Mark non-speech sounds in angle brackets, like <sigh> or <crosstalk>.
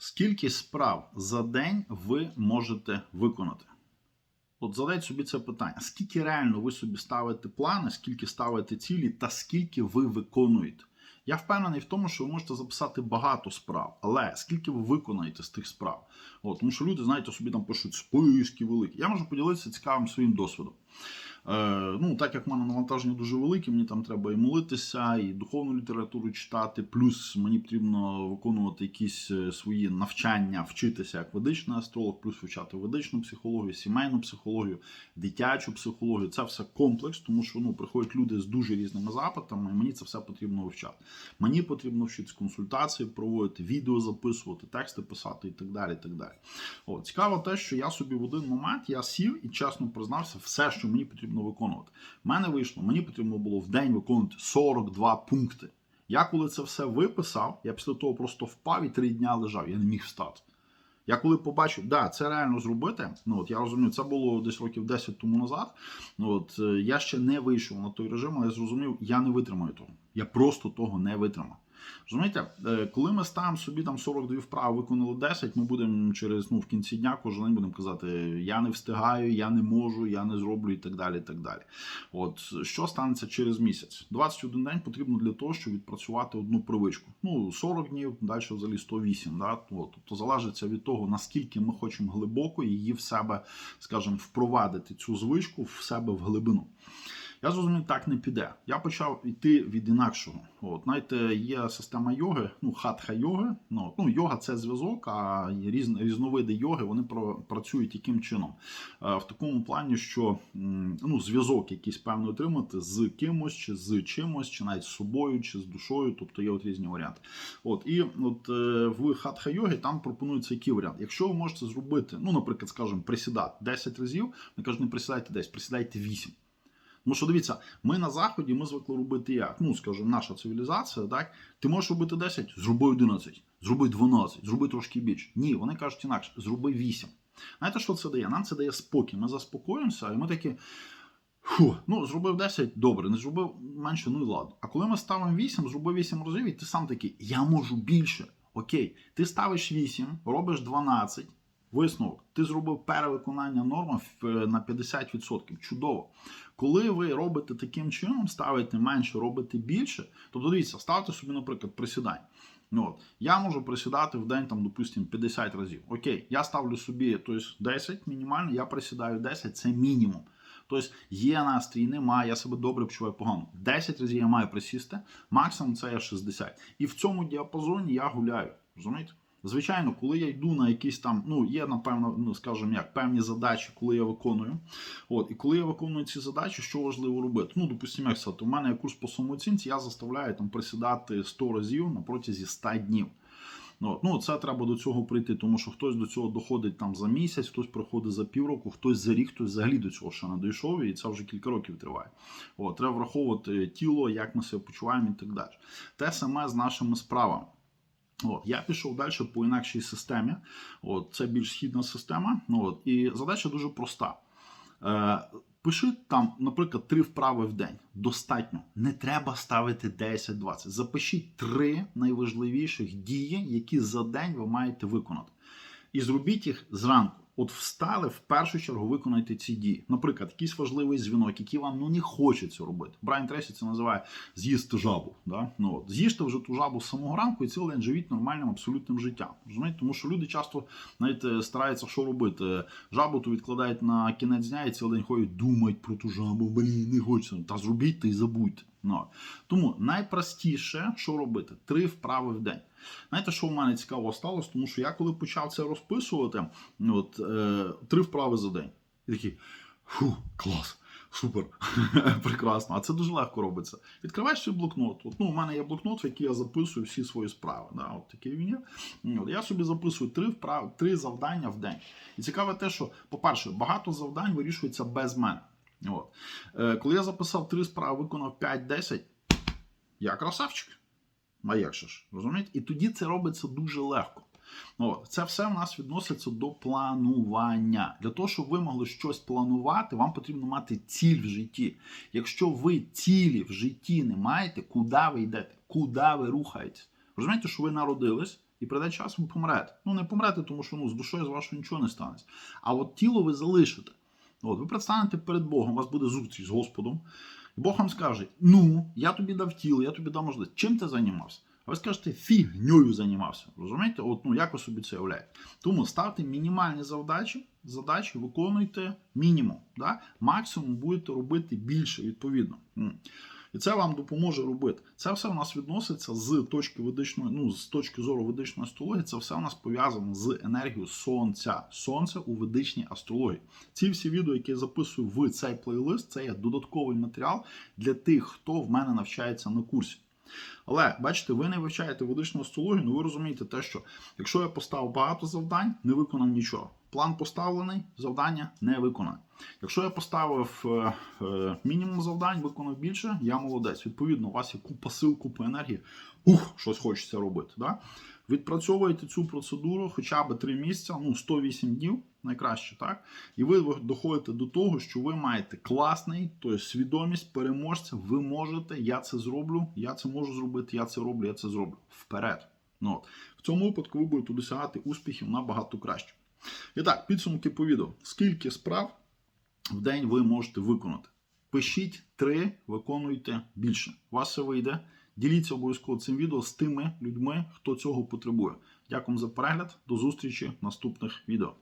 Скільки справ за день ви можете виконати? От задайте собі це питання: скільки реально ви собі ставите плани, скільки ставите цілі, та скільки ви виконуєте? Я впевнений в тому, що ви можете записати багато справ, але скільки ви виконаєте з тих справ? От, тому що люди, знаєте, собі там пишуть списки великі. Я можу поділитися цікавим своїм досвідом. Е, ну, так як в мене навантаження дуже велике, мені там треба і молитися, і духовну літературу читати. Плюс мені потрібно виконувати якісь е, свої навчання, вчитися як ведичний астролог, плюс вивчати ведичну психологію, сімейну психологію, дитячу психологію. Це все комплекс, тому що ну, приходять люди з дуже різними запитами, і мені це все потрібно вивчати. Мені потрібно вчитися консультації, проводити відео, записувати, тексти писати і так далі. І так далі. От, цікаво те, що я собі в один момент я сів і чесно признався все, що мені потрібно виконувати. У мене вийшло, мені потрібно було в день виконувати 42 пункти. Я коли це все виписав, я після того просто впав і три дня лежав, я не міг встати. Я коли побачив, да, це реально зробити. Ну от я розумію, це було десь років 10 тому назад. Ну от е, я ще не вийшов на той режим, але я зрозумів, я не витримаю того. Я просто того не витримав. Розумієте, е, коли ми ставимо собі там 42 вправи, виконали 10, ми будемо через ну в кінці дня кожен день будемо казати, я не встигаю, я не можу, я не зроблю і так далі. і так далі. От що станеться через місяць? 21 день потрібно для того, щоб відпрацювати одну привичку. Ну 40 днів, далі взагалі 108. Да? От, тобто залежиться від того, наскільки ми хочемо глибоко її в себе, скажімо, впровадити цю звичку в себе в глибину. Я зрозумів, так не піде. Я почав йти від інакшого. От, знаєте, є система йоги, ну, хатха йоги. Ну, ну, йога це зв'язок, а різ, різновиди йоги вони працюють яким чином? Е, в такому плані, що ну, зв'язок якийсь певний отримати з кимось, чи з чимось, чи навіть з собою, чи з душою, тобто є от різні варіанти. От, і от е, в хатха йоги там пропонується який варіант. Якщо ви можете зробити, ну, наприклад, скажімо, присідати 10 разів, не кажуть, не присідайте 10, присідайте 8. Тому що дивіться, ми на заході ми звикли робити як. Ну, скажімо, наша цивілізація, так? Ти можеш робити 10, зроби 11, зроби 12, зроби трошки більше. Ні, вони кажуть інакше, зроби 8. Знаєте, що це дає? Нам це дає спокій. Ми заспокоїмося, і ми такі. Фу, ну зробив 10, добре, не зробив менше, ну і ладно. А коли ми ставимо 8, зробив 8 разів, і ти сам такий, я можу більше. Окей, ти ставиш 8, робиш 12. Висновок, ти зробив перевиконання норми на 50%. Чудово. Коли ви робите таким чином, ставите менше, робите більше, тобто дивіться, ставте собі, наприклад, присідань. Ну, от, я можу присідати в день, там, допустимо, 50 разів. Окей, я ставлю собі тобто, 10 мінімально, я присідаю 10, це мінімум. Тобто є настрій, немає, я себе добре почуваю погано. 10 разів я маю присісти, максимум це є 60. І в цьому діапазоні я гуляю. Розумієте? Звичайно, коли я йду на якісь там, ну є напевно, ну скажімо як, певні задачі, коли я виконую. От, і коли я виконую ці задачі, що важливо робити? Ну, допустимо, як сказати, у мене є курс по самооцінці, я заставляю там присідати 100 разів на протязі 100 днів. От. Ну, це треба до цього прийти, тому що хтось до цього доходить там за місяць, хтось приходить за півроку, хтось за рік, хтось взагалі до цього ще не дійшов, і це вже кілька років триває. От, треба враховувати тіло, як ми себе почуваємо і так далі. Те саме з нашими справами. От, я пішов далі по інакшій системі. От, це більш східна система. От, і задача дуже проста. Е, пиши там, наприклад, три вправи в день. Достатньо. Не треба ставити 10-20. Запишіть три найважливіших дії, які за день ви маєте виконати. І зробіть їх зранку. От встали, в першу чергу виконайте ці дії. Наприклад, якийсь важливий дзвінок, який вам ну не хочеться робити. Брайан Тресі це називає з'їсти жабу. Да? Ну, от, з'їжте вже ту жабу з самого ранку і цілий день живіть нормальним абсолютним життям. Розумієте? Тому що люди часто знаєте, стараються що робити. Жабу то відкладають на кінець дня і цілий день ходять, думають про ту жабу, блін, не хочеться. Та зробіть та й забудьте. Ну, тому найпростіше, що робити, три вправи в день. Знаєте, що в мене цікаво сталося? Тому що я коли почав це розписувати, от, три вправи за день. І такий, фу, клас, супер, <laughs> прекрасно. А це дуже легко робиться. Відкриваєш свій блокнот. От, ну, у мене є блокнот, в який я записую всі свої справи. Да, от такий він є. От, я собі записую три вправи, три завдання в день. І цікаве те, що, по-перше, багато завдань вирішується без мене. От. Е, коли я записав три справи, виконав 5-10, я красавчик. А як же ж? Розумієте? І тоді це робиться дуже легко. От. Це все в нас відноситься до планування. Для того, щоб ви могли щось планувати, вам потрібно мати ціль в житті. Якщо ви цілі в житті не маєте, куди ви йдете, куди ви рухаєтесь? Розумієте, що ви народились, І прийде час, ви помрете. Ну, не помрете, тому що ну, з душою з вашою нічого не станеться. А от тіло ви залишите. От, ви предстанете перед Богом, у вас буде зустріч з Господом. І Бог вам скаже: Ну, я тобі дав тіло, я тобі дав можливість. Чим ти займався? Ви скажете, фігньою займався. Розумієте? От, ну, як ви собі це уявляєте? Тому ставте мінімальні завдачі, задачі, виконуйте мінімум. Да? Максимум будете робити більше, відповідно. І це вам допоможе робити. Це все у нас відноситься з точки ведичної, ну з точки зору ведичної астрології. Це все у нас пов'язано з енергією сонця. Сонце у ведичній астрології. Ці всі відео, які я записую в цей плейлист, це є додатковий матеріал для тих, хто в мене навчається на курсі. Але бачите, ви не вивчаєте водичну астрологію, ну ви розумієте те, що якщо я поставив багато завдань, не виконав нічого. План поставлений, завдання не виконане. Якщо я поставив е, е, мінімум завдань, виконав більше, я молодець. Відповідно, у вас є купа сил, купа енергії. Ух, щось хочеться робити. Да? Відпрацьовуєте цю процедуру хоча б 3 місяці, ну 108 днів, найкраще, так? І ви доходите до того, що ви маєте класний, тобто свідомість переможця. Ви можете, я це зроблю, я це можу зробити, я це роблю, я це зроблю. Вперед. Ну, от. В цьому випадку ви будете досягати успіхів набагато краще. І так, підсумки по відео. Скільки справ в день ви можете виконати? Пишіть три, виконуйте більше. У вас все вийде. Діліться обов'язково цим відео з тими людьми, хто цього потребує. Дякую за перегляд. До зустрічі в наступних відео.